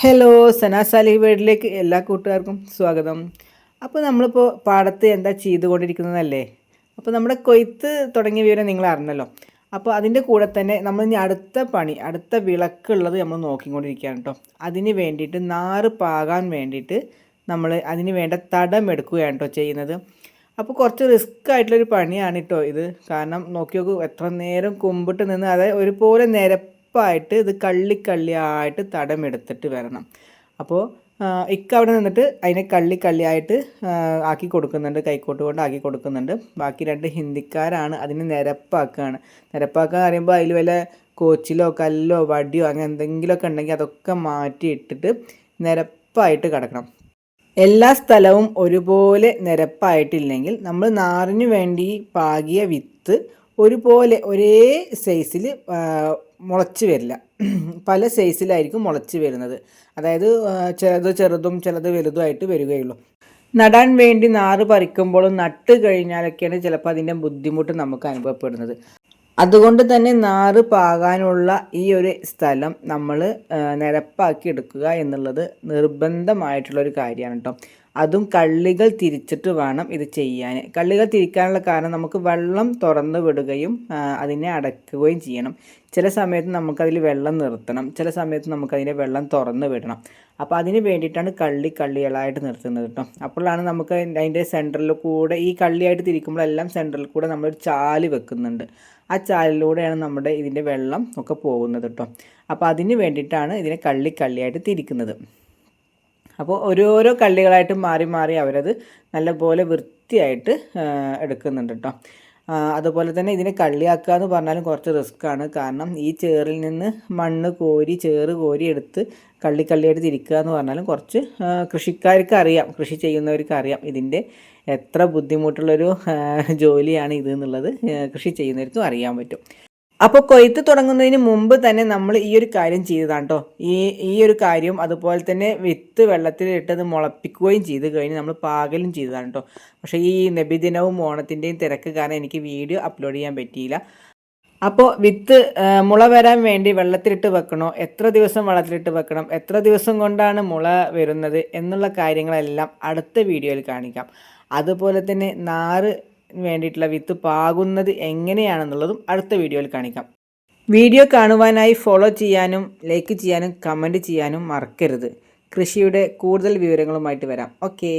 Hello സനാസാലി വേർഡിലേക്ക് എല്ലാ കൂട്ടുകാർക്കും സ്വാഗതം. അപ്പോൾ നമ്മളിപ്പോൾ പാടത്ത് എന്താ ചെയ്തുകൊണ്ടിരിക്കുന്നതല്ലേ? അപ്പോൾ നമ്മുടെ കൊയ്ത്ത് തുടങ്ങിയ വിവരം നിങ്ങൾ അറിഞ്ഞല്ലോ. അപ്പോൾ അതിന്റെ കൂടെ തന്നെ നമ്മൾ ഇനി അടുത്ത പണി അടുത്ത വിളക്കുള്ളത് നമ്മൾ നോക്കിക്കൊണ്ടിരിക്കുകയാണ് കേട്ടോ. അതിന് വേണ്ടിയിട്ട് നാറ് പാകാൻ വേണ്ടിയിട്ട് നമ്മൾ അതിന് വേണ്ട തടം എടുക്കുകയാണ് കേട്ടോ ചെയ്യുന്നത്. അപ്പോൾ കുറച്ച് റിസ്ക് ആയിട്ടുള്ളൊരു പണിയാണ് കേട്ടോ ഇത്. കാരണം നോക്കി നോക്കൂ എത്ര നേരം കുമ്പിട്ട് നിന്ന് അതായത് ഒരുപോലെ നിരപ്പായിട്ട് ഇത് കള്ളി കള്ളിയായിട്ട് തടമെടുത്തിട്ട് വരണം. അപ്പോൾ ഇക്ക അവിടെ നിന്നിട്ട് അതിനെ കള്ളി കള്ളിയായിട്ട് ആക്കി കൊടുക്കുന്നുണ്ട് കൈക്കോട്ട് കൊണ്ട് ആക്കി കൊടുക്കുന്നുണ്ട്. ബാക്കി രണ്ട് ഹിന്ദിക്കാരാണ് അതിനെ നിരപ്പാക്കുകയാണ് നിരപ്പാക്കുക എന്ന് പറയുമ്പോൾ അതിൽ വല്ല കോച്ചിലോ കല്ലോ വടിയോ അങ്ങനെ എന്തെങ്കിലുമൊക്കെ ഉണ്ടെങ്കിൽ അതൊക്കെ മാറ്റി ഇട്ടിട്ട് നിരപ്പായിട്ട് കിടക്കണം. എല്ലാ സ്ഥലവും ഒരുപോലെ നിരപ്പായിട്ടില്ലെങ്കിൽ നമ്മൾ നാറിനു വേണ്ടി പാകിയ വിത്ത് ഒരുപോലെ ഒരേ സൈസിൽ മുളച്ച് വരില്ല. പല സൈസിലായിരിക്കും മുളച്ച് വരുന്നത്. അതായത് ചിലത് ചെറുതും ചിലത് വലുതുമായിട്ട് വരികയുള്ളൂ. നടാൻ വേണ്ടി നാറ് പറിക്കുമ്പോഴും നട്ട് കഴിഞ്ഞാലൊക്കെയാണ് ചിലപ്പോൾ അതിന്റെ ബുദ്ധിമുട്ട് നമുക്ക് അനുഭവപ്പെടുന്നത്. അതുകൊണ്ട് തന്നെ നാറ് പാകാനുള്ള ഈ ഒരു സ്ഥലം നമ്മൾ നിരപ്പാക്കി എടുക്കുക എന്നുള്ളത് നിർബന്ധമായിട്ടുള്ളൊരു കാര്യമാണ് കേട്ടോ. അതും കള്ളികൾ തിരിച്ചിട്ട് വേണം ഇത് ചെയ്യാൻ. കള്ളികൾ തിരിക്കാനുള്ള കാരണം നമുക്ക് വെള്ളം തുറന്ന് വിടുകയും അതിനെ അടക്കുകയും ചെയ്യണം. ചില സമയത്ത് നമുക്കതിൽ വെള്ളം നിർത്തണം. ചില സമയത്ത് നമുക്കതിനെ വെള്ളം തുറന്ന് വിടണം. അപ്പോൾ അതിന് വേണ്ടിയിട്ടാണ് കള്ളി കള്ളികളായിട്ട് നിർത്തുന്നത് കേട്ടോ. അപ്പോഴാണ് നമുക്ക് അതിന്റെ സെന്ററിൽ കൂടെ ഈ കള്ളിയായിട്ട് തിരിക്കുമ്പോഴെല്ലാം സെന്ററിൽ കൂടെ നമ്മളൊരു ചാൽ വെക്കുന്നുണ്ട്. ആ ചാലിലൂടെയാണ് നമ്മുടെ ഇതിന്റെ വെള്ളം ഒക്കെ പോകുന്നത് കേട്ടോ. അപ്പോൾ അതിന് വേണ്ടിയിട്ടാണ് ഇതിനെ കള്ളി കള്ളിയായിട്ട് തിരിക്കുന്നത്. അപ്പോൾ ഓരോരോ കള്ളികളായിട്ട് മാറി മാറി അവരത് നല്ലപോലെ വൃത്തിയായിട്ട് എടുക്കുന്നുണ്ട് കേട്ടോ അതുപോലെ തന്നെ ഇതിനെ കള്ളിയാക്കുക എന്ന് പറഞ്ഞാലും കുറച്ച് റിസ്ക് ആണ്. കാരണം ഈ ചേറിൽ നിന്ന് മണ്ണ് കോരി ചേറ് കോരി എടുത്ത് കള്ളി കള്ളിയായിട്ട് തിരിക്കുക എന്ന് പറഞ്ഞാലും കുറച്ച് കൃഷിക്കാർക്ക് അറിയാം കൃഷി ചെയ്യുന്നവർക്ക് അറിയാം ഇതിന്റെ എത്ര ബുദ്ധിമുട്ടുള്ളൊരു ജോലിയാണ് ഇത് എന്നുള്ളത് കൃഷി ചെയ്യുന്നവർക്കും അറിയാൻ പറ്റും. അപ്പോൾ കൊയ്ത്ത് തുടങ്ങുന്നതിന് മുമ്പ് തന്നെ നമ്മൾ ഈ ഒരു കാര്യം ചെയ്തതാണ് കേട്ടോ ഈ ഈ ഒരു കാര്യം അതുപോലെ തന്നെ വിത്ത് വെള്ളത്തിലിട്ടത് മുളപ്പിക്കുകയും ചെയ്ത് കഴിഞ്ഞ് നമ്മൾ പാകലും ചെയ്തതാണ് കേട്ടോ പക്ഷേ ഈ നബിദിനവും ഓണത്തിന്റെയും തിരക്ക് കാരണം എനിക്ക് വീഡിയോ അപ്ലോഡ് ചെയ്യാൻ പറ്റിയില്ല. അപ്പോൾ വിത്ത് മുള വരാൻ വേണ്ടി വെള്ളത്തിലിട്ട് വെക്കണോ? എത്ര ദിവസം വെള്ളത്തിലിട്ട് വെക്കണം? എത്ര ദിവസം കൊണ്ടാണ് മുള വരുന്നത്? എന്നുള്ള കാര്യങ്ങളെല്ലാം അടുത്ത വീഡിയോയിൽ കാണിക്കാം. അതുപോലെ തന്നെ നാറ് വേണ്ടിയിട്ടുള്ള വിത്ത് പാകുന്നത് എങ്ങനെയാണെന്നുള്ളതും അടുത്ത വീഡിയോയിൽ കാണിക്കാം. വീഡിയോ കാണുവാനായി ഫോളോ ചെയ്യാനും ലൈക്ക് ചെയ്യാനും കമന്റ് ചെയ്യാനും മറക്കരുത്. കൃഷിയുടെ കൂടുതൽ വിവരങ്ങളുമായിട്ട് വരാം. ഓക്കേ